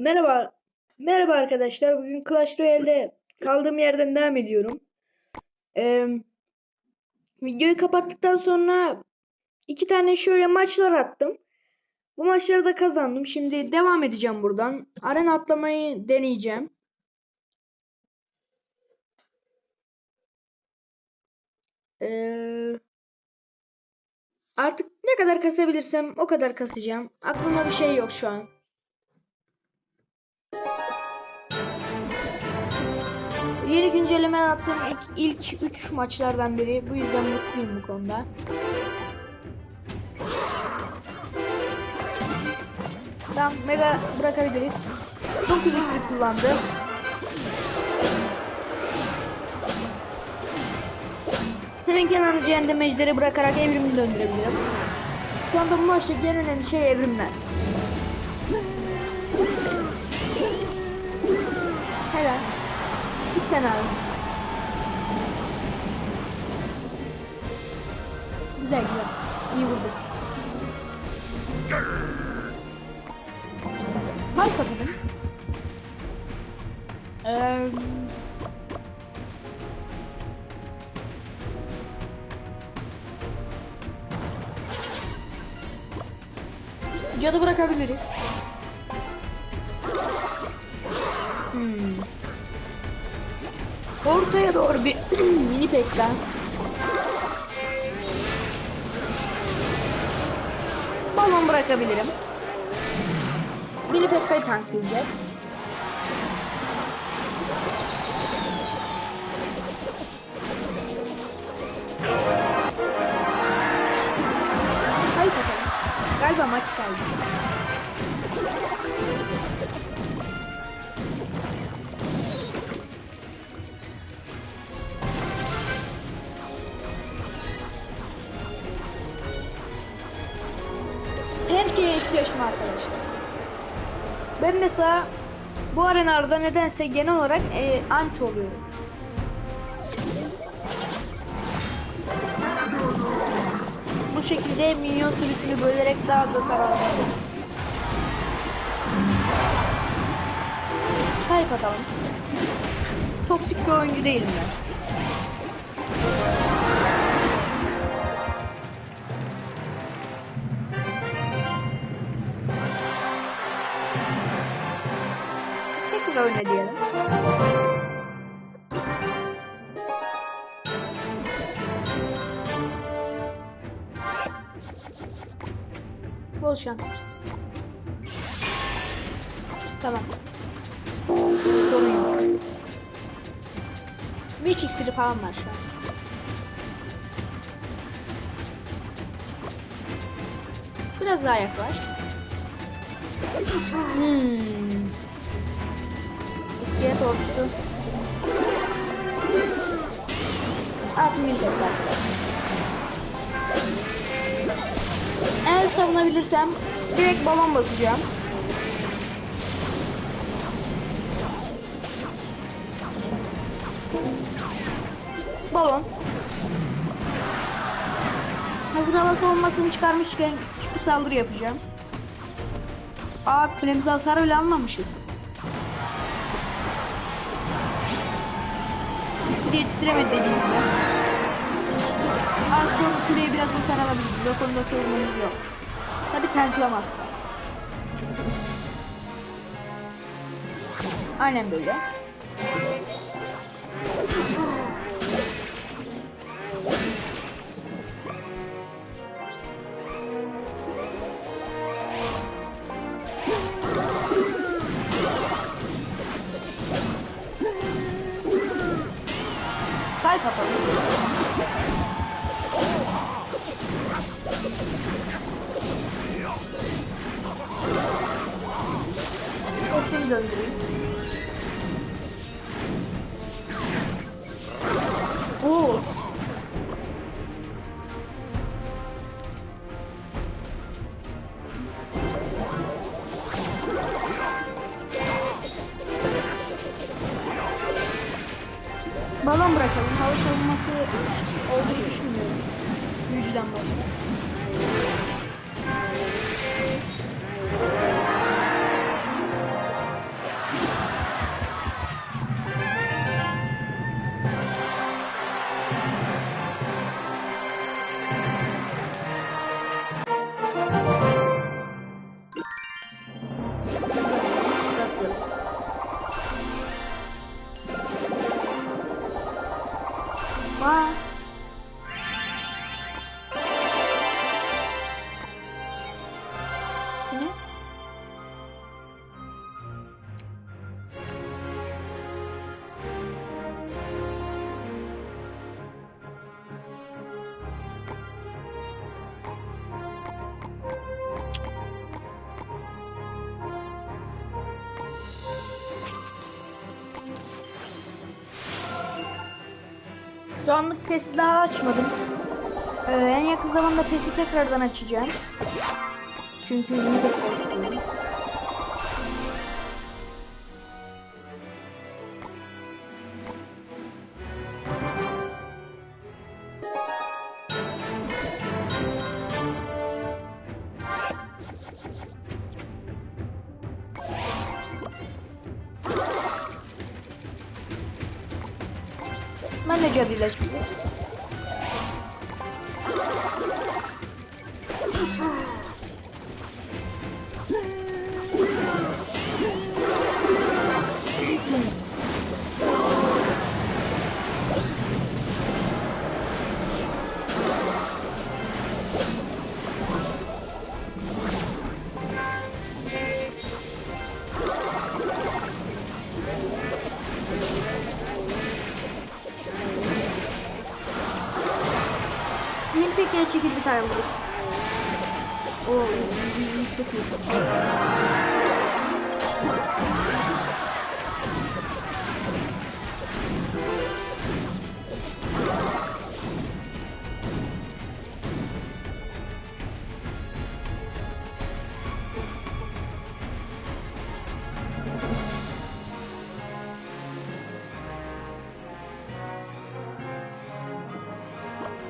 Merhaba. Merhaba arkadaşlar. Bugün Clash Royale'de kaldığım yerden devam ediyorum. Ee, videoyu kapattıktan sonra iki tane şöyle maçlar attım. Bu maçları da kazandım. Şimdi devam edeceğim buradan. Arena atlamayı deneyeceğim. Ee, artık ne kadar kasabilirsem o kadar kasacağım. Aklımda bir şey yok şu an. Yeni güncelleme attığım ilk, ilk 3 maçlardan biri. Bu yüzden mutluyum bu konuda. Tamam mega bırakabiliriz. 9 iksir kullandı. Hemen kenarı cehennem ejderi bırakarak evrimi döndürebilirim. Şu anda bu maçtaki en şey evrimler. Lütfen abi. Güzel güzel. İyi vurduk. Harika dedim. Ee, cadı bırakabiliriz. Ortaya doğru bir mini pekten. Balon bırakabilirim. Mini pekkayı tanklayacak. Bakalım. Galiba maç kaldı. İhtiyaçım arkadaşlar. Ben mesela bu arenalarda nedense genel olarak e, anti oluyorum. Bu şekilde minyon sürüsünü bölerek daha az hasar almalıyım. Kayıp atalım. Toksik bir oyuncu değilim ben. Tekrar oyna diyelim. Bol şans. Tamam. Sorun. Bir iksiri falan var şu an. Biraz daha yaklaş. Hmm. İkiye tortusu. Alt millet Eğer savunabilirsem direkt balon basacağım. Balon. Hazır hava savunmasını çıkarmışken küçük saldırı yapacağım. Aa kulemize hasar bile almamışız. Diye titremedi dediğim gibi. Az sonra kuleye biraz hasar alabiliriz. O konuda sorunumuz yok. Tabi tanklamazsa. Aynen böyle. Kalp atalım. Sesini döndüreyim. Balon bırakalım. Hava savunması olduğunu düşünmüyorum. Büyücüden başka. Şu anlık PES'i daha açmadım. Ee, en yakın zamanda PES'i tekrardan açacağım. Çünkü yeni de korkuyorum. Ben geri çekil bir tane bulduk. Oo, çok iyi.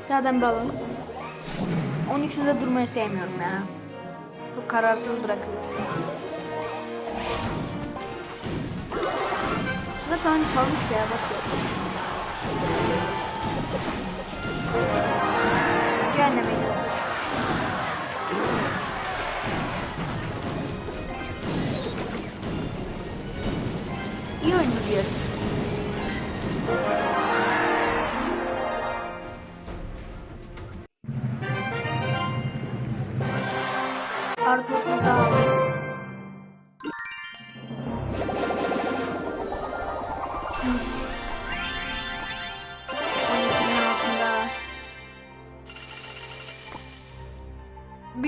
Sağdan balon. 12'de durmayı sevmiyorum ya. Bu kararsız bırakıyor. Zaten önce kalmış ya bak. Cehenneme gidiyor. İyi oyun diyorum.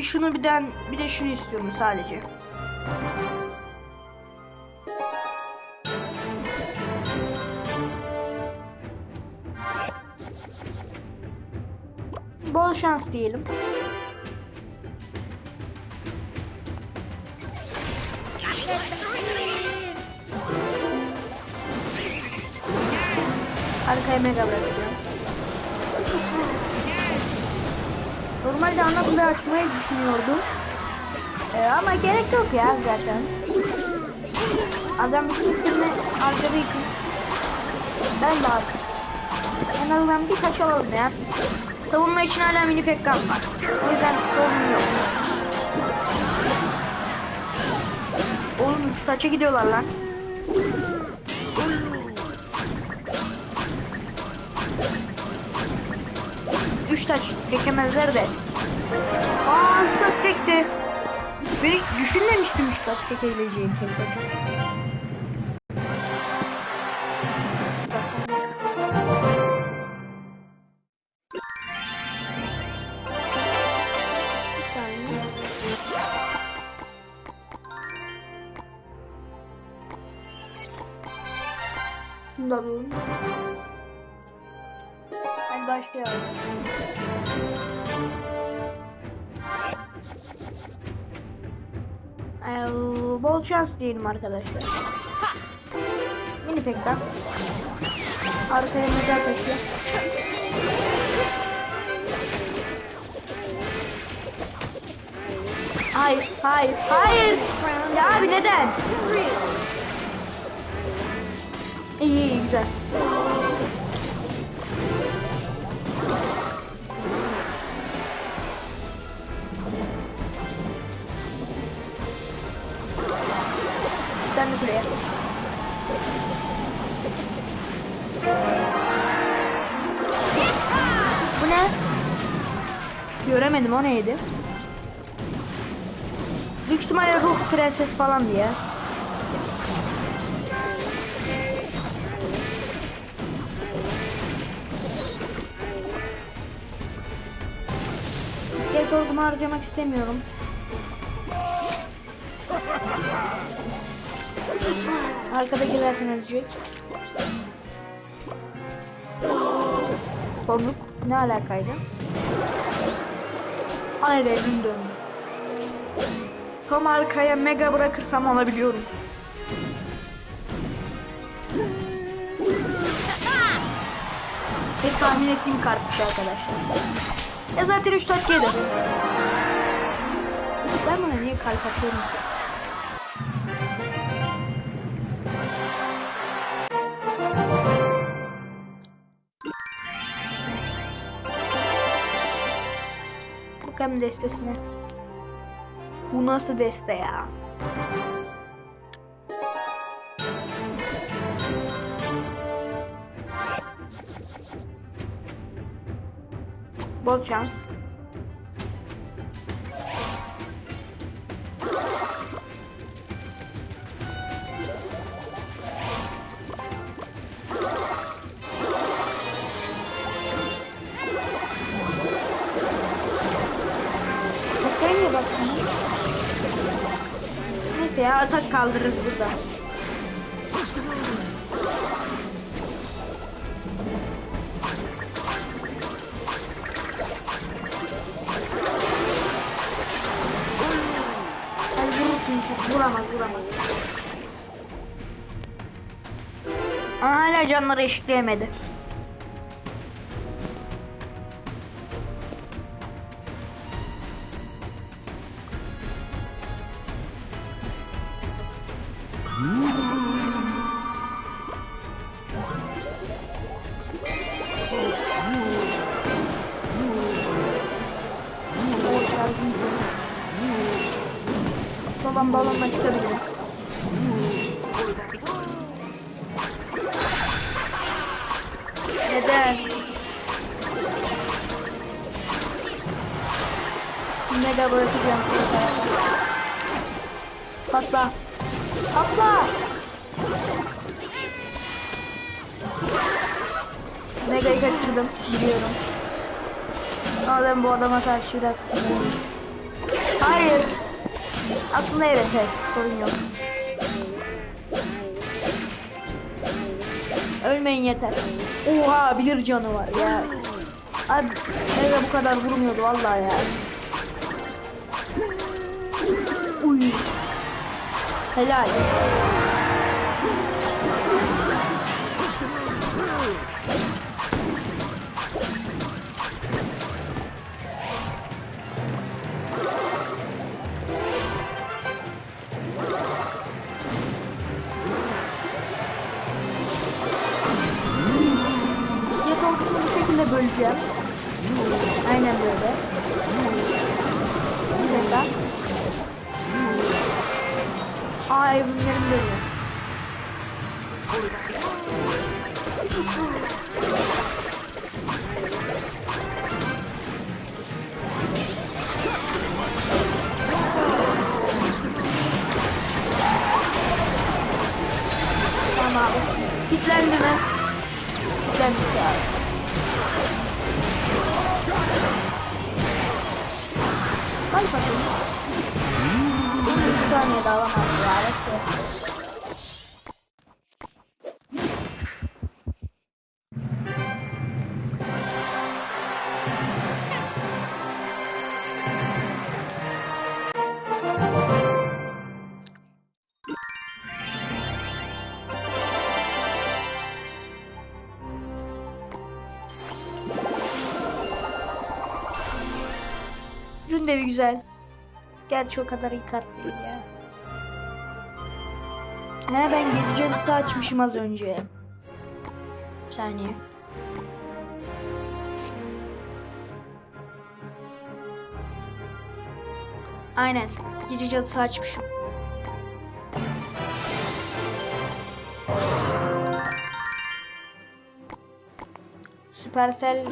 Bir şunu birden bir de şunu istiyorum sadece. Bol şans diyelim. Arkaya mega bırakacağım. Bile açmayı düşünüyordum. Ee, ama gerek yok ya zaten. Adam bisikletini harcadığı için ben de harcadım. En azından bir taş alalım ya. Savunma için hala mini pek var. O yüzden sorun yok. Oğlum 3 taça gidiyorlar lan. Üç taş çekemezler de. Aa üç taş çekti. Ben hiç düşünmemiştim saniye. Şunu da alalım. Hadi başlayalım. Bol şans diyelim arkadaşlar. Mini pekten. Arkaya mega taşı. Hayır, hayır, hayır. Ya abi neden? İyi, iyi güzel. Göremedim o neydi? Büyük ihtimalle ruh prenses falan diye. Gerek orgumu harcamak istemiyorum. Arkadakilerden ölecek. Komik. Ne alakaydı? Hayır elim döndü. Tam arkaya mega bırakırsam alabiliyorum. Bir tahmin ettiğim kartmış arkadaşlar. Ya zaten 3 dakika yedi. Ben buna niye kalp atıyorum ki? Bakalım destesine. Bu nasıl deste ya? Bol şans. Kaldırırız burada. Vuramaz vuramaz. Hala canları eşitleyemedi. Neden? Mega bırakacağım size beraber. Patla. Patla. Mega'yı kaçırdım. Biliyorum. Ama ben bu adama karşı biraz... Hayır. Aslında evet, evet. Sorun yok. Ölmeyin yeter. Oha bilir canı var ya. Abi Mega bu kadar vurmuyordu vallahi ya. Uy. Helal. Şekilde böleceğim. Aynen böyle. Bir dakika. Aa evrimlerim böyle. Ürün de güzel. Gerçi o kadar iyi kart değil ya. He ben gece lütfu açmışım az önce. Bir saniye. Aynen. Gece cadısı açmışım. Supercell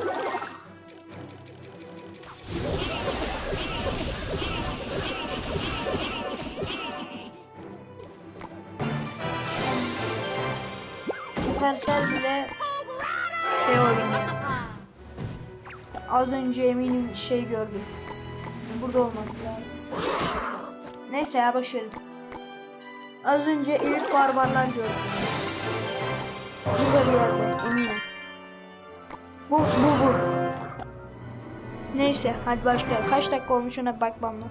Supercell bile şey oynuyor. Az önce eminim şey gördüm. Burada olması lazım. Neyse ya başarım. Az önce ilk barbarlar gördüm. Burada bir yerde eminim. Bu, bu, bu. Neyse hadi başlayalım. Kaç dakika olmuş ona bakmam lazım.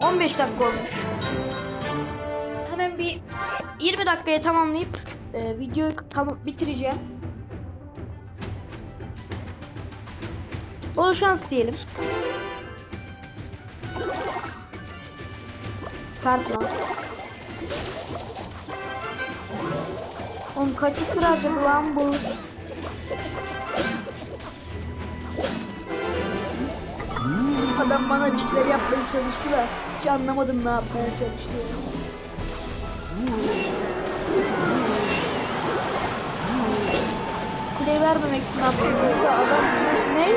15 dakika olmuş. Hemen bir 20 dakikaya tamamlayıp e, videoyu tam bitireceğim. Bol şans diyelim. Kart lan. Oğlum kaç lira harcadı lan bu? Adam bana bir şeyler yapmaya çalıştı da hiç anlamadım ne yapmaya çalıştığını. Kuleyi vermemek için yaptım. Adam ne?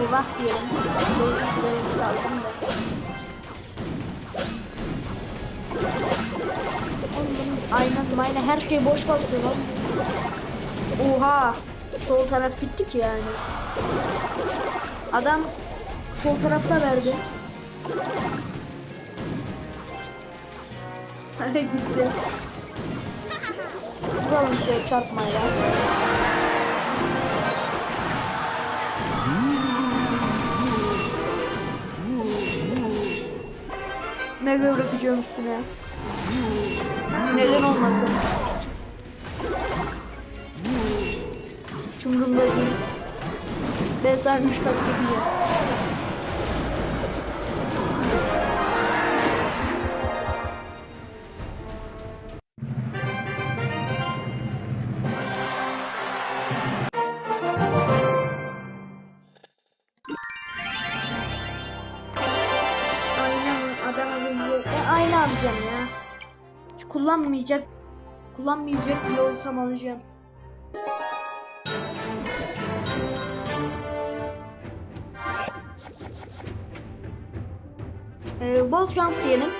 Eyvah diyelim. Kuleyi aldım da. Ayna mayna her şey boş basıyor lan. Oha. Sol taraf bitti ki yani. Adam sol tarafta verdi. Gitti. Vuralım şöyle çarpmayla. Mega bırakacağım üstüne. Neden olmasın? Hiç umurumda değil. Ben sana 3 dakika diyeceğim. Kullanmayacak kullanmayacak bile olsam alacağım. Ee, bol şans diyelim.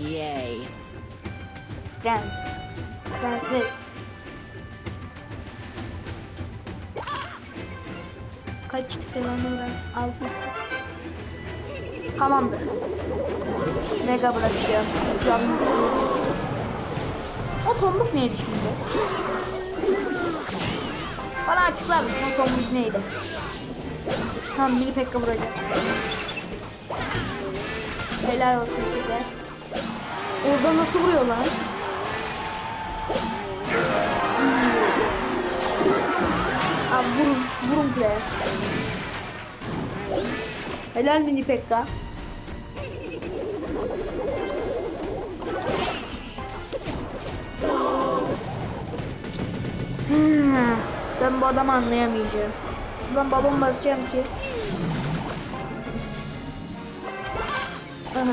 Yay. Dance. Prenses. Kaç çıktı lan ben? Altı. Tamamdır. Mega bırakacağım. Canlı. O tombuk neydi şimdi? Bana açıklar mısın o tombuk neydi? Tamam mini pekka vuracağım. Helal olsun size. Orada nasıl vuruyorlar? Abi vurun, vurun kuleye. Helal mini pekka. Hmm, Ben bu adamı anlayamayacağım. Şuradan balon basacağım ki. Aha.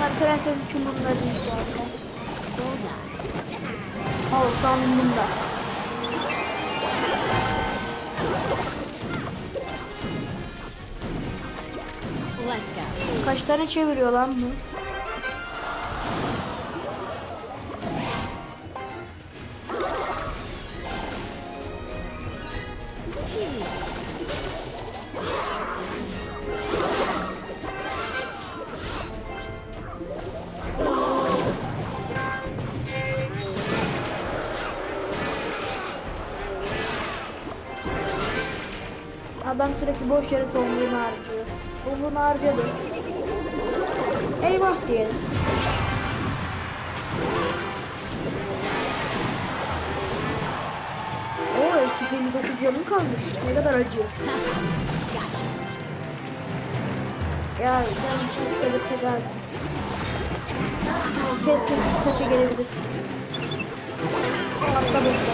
Ben prenses için bunları. Al sandım bunda. Kaç tane çeviriyor lan bu? Adam sürekli boş yere tohumluğunu harcıyor. Tohumluğunu harcadı. Eyvah diyelim. Oo, 259 canım kalmış. Ne kadar acı. ya ben öyle şey seversin. Keşke dikkate gelebilirsin. Atla burada.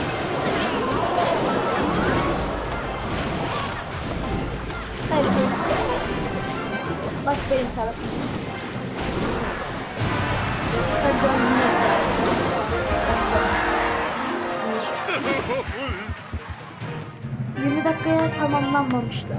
Bak benim tarafımda. 20 dakikaya tamamlanmamıştı.